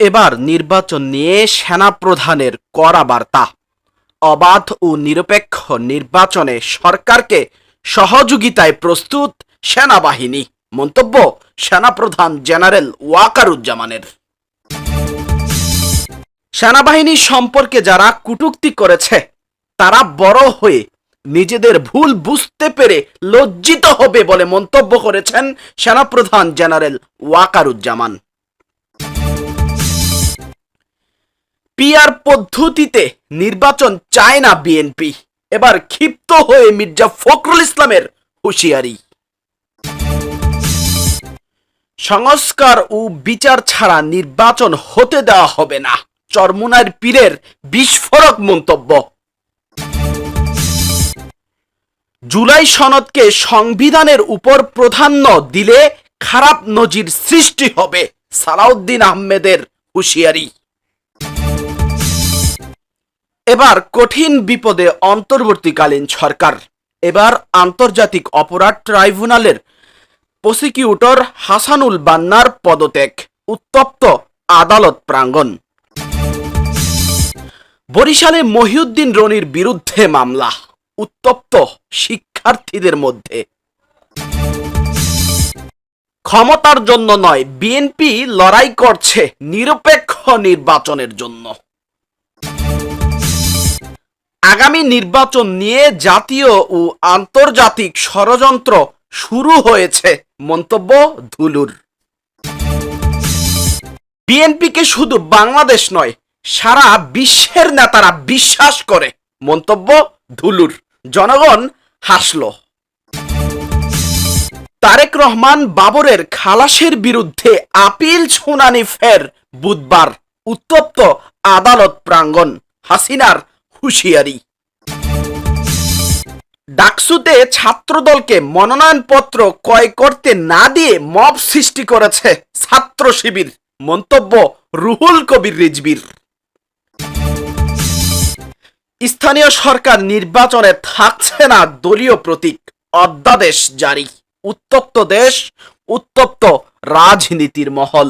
এবার নির্বাচন নিয়ে সেনাপ্রধানের কড়া বার্তা। অবাধ ও নিরপেক্ষ নির্বাচনে সরকারকে সহযোগিতায় প্রস্তুত সেনাবাহিনী। মন্তব্য সেনাপ্রধান জেনারেল ওয়াকারুজ্জামানের। সেনাবাহিনী সম্পর্কে যারা কটূক্তি করেছে, তারা বড় হয়ে নিজেদের ভুল বুঝতে পেরে লজ্জিত হবে বলে মন্তব্য করেছেন সেনাপ্রধান জেনারেল ওয়াকারুজ্জামান। পিআর পদ্ধতিতে নির্বাচন চায় না বিএনপি। এবার ক্ষিপ্ত হয়ে মির্জা ফখরুল ইসলামের হুঁশিয়ারি। সংস্কার ও বিচার ছাড়া নির্বাচন হতে দেওয়া হবে না। চরমুনার পীরের বিস্ফোরক মন্তব্য। জুলাই সনদকে সংবিধানের উপর প্রাধান্য দিলে খারাপ নজির সৃষ্টি হবে সালাউদ্দিন আহমেদের হুঁশিয়ারি। এবার কঠিন বিপদে অন্তর্বর্তীকালীন সরকার। এবার আন্তর্জাতিক অপরাধ ট্রাইব্যুনালের প্রসিকিউটর হাসানুল বান্নার পদত্যাগ, উত্তপ্ত আদালত প্রাঙ্গণ। বরিশালে মহিউদ্দিন রনির বিরুদ্ধে মামলা, উত্তপ্ত শিক্ষার্থীদের মধ্যে। ক্ষমতার জন্য নয়, বিএনপি লড়াই করছে নিরপেক্ষ নির্বাচনের জন্য। আগামী নির্বাচন নিয়ে জাতীয় ও আন্তর্জাতিক ষড়যন্ত্র শুরু হয়েছে। মন্তব্য ধুলুর। বিএনপিকে শুধু বাংলাদেশ নয়, সারা বিশ্বের নেতারা বিশ্বাস করে, মন্তব্য ধুলুর। জনগণ হাসল। তারেক রহমান বাবরের খালাসের বিরুদ্ধে আপিল শুনানি ফের বুধবার, উত্তপ্ত আদালত প্রাঙ্গণ। হাসিনার হুঁশিয়ারি ডাকসুতে ছাত্রদলকে মনোনয়নপত্র ক্রয় করতে না দিয়ে মব সৃষ্টি করেছে ছাত্র শিবির। মন্তব্য রুহুল কবির রিজবির। স্থানীয় সরকার নির্বাচনে থাকছে না দলীয় প্রতীক, অধ্যাদেশ জারি। উত্তপ্ত দেশ, উত্তপ্ত রাজনীতির মহল।